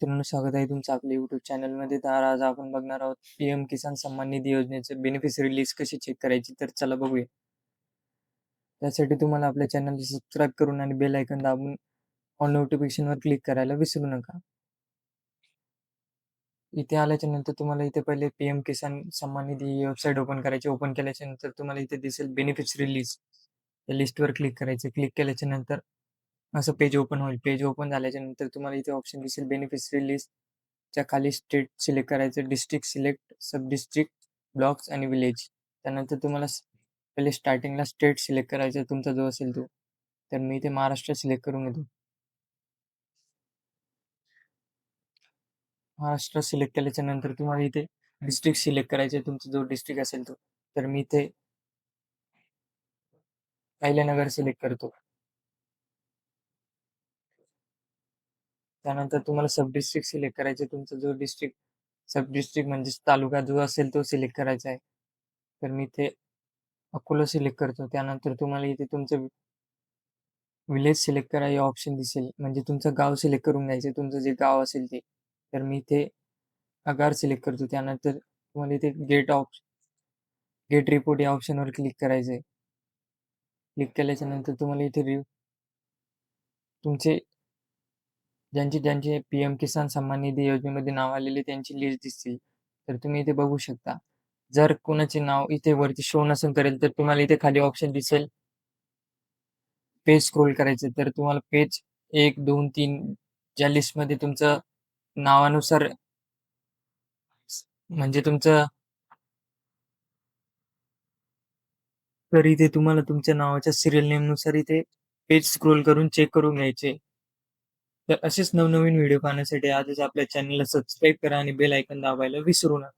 मित्रांनो, स्वागत आहे तुमचं आपल्या युट्यूब चॅनलमध्ये. तर आज आपण बघणार आहोत पीएम किसान सन्मान निधी योजनेचे बेनिफिशरी लिस्ट कशी चेक करायची. तर चला बघूया. त्यासाठी तुम्हाला आपल्या चॅनलला सबस्क्राईब करून आणि बेल ऐकून दाबून ऑल नोटिफिकेशनवर क्लिक करायला विसरू नका. इथे आल्याच्यानंतर तुम्हाला इथे पहिले PM Kisan Samman Nidhi website open करायची. ओपन केल्याच्यानंतर तुम्हाला इथे दिसेल बेनिफिशरी लिस्ट. त्या लिस्टवर क्लिक करायचं. क्लिक केल्याच्यानंतर असं पेज ओपन होईल. पेज ओपन झाल्याच्यानंतर तुम्हाला इथे ऑप्शन दिसेल बेनिफिशरी लिस्टच्या खाली स्टेट सिलेक्ट करायचं. District select, sub district, blocks आणि विलेज. त्यानंतर तुम्हाला पहिले स्टार्टिंगला स्टेट सिलेक्ट करायचा तुमचा जो असेल तो. तर मी इथे महाराष्ट्र सिलेक्ट करून घेतो. महाराष्ट्र सिलेक्ट केल्याच्यानंतर तुम्हाला इथे डिस्ट्रिक्ट सिलेक्ट करायचं तुमचा जो डिस्ट्रिक्ट असेल तो. तर मी इथे अहिल्यानगर सिलेक्ट करतो. त्यानंतर तुम्हाला सब डिस्ट्रिक्ट सिलेक्ट करायचं तुमचा जो डिस्ट्रिक्ट सब डिस्ट्रिक्ट म्हणजे तालुका जो असेल तो सिलेक्ट करायचा आहे. तर मी इथे अकोला सिलेक्ट करतो. त्यानंतर तुम्हाला इथे तुमचं विलेज सिलेक्ट करा हे ऑप्शन दिसेल. म्हणजे तुमचं गाव सिलेक्ट करून घ्यायचं तुमचं जे गाव असेल ते. तर मी इथे आगार सिलेक्ट करतो. त्यानंतर तुम्हाला इथे गेट ऑप्शन गेट रिपोर्ट या ऑप्शनवर क्लिक करायचं आहे. क्लिक केल्याच्यानंतर तुम्हाला इथे रिव्ह तुमचे ज्यांचे ज्यांचे पी-एम किसान सन्मान निधी योजनेमध्ये नाव आलेले त्यांची लिस्ट दिसतील. तर तुम्ही इथे बघू शकता. जर कोणाचे नाव इथे वरती शो नसेल करेल तर तुम्हाला इथे खाली ऑप्शन दिसेल. पेज स्क्रोल करायचे तर तुम्हाला पेज 1, 2, 3 ज्या लिस्टमध्ये तुमचं नावानुसार म्हणजे तुमचं तर इथे तुम्हाला तुमच्या नावाच्या सिरियल नेमनुसार इथे पेज स्क्रोल करून चेक करून घ्यायचे. तर असेच नवनवीन व्हिडिओ पाहण्यासाठी आजच आपल्या चॅनलला सबस्क्राईब करा आणि बेल ऐकन दाबायला विसरू नका.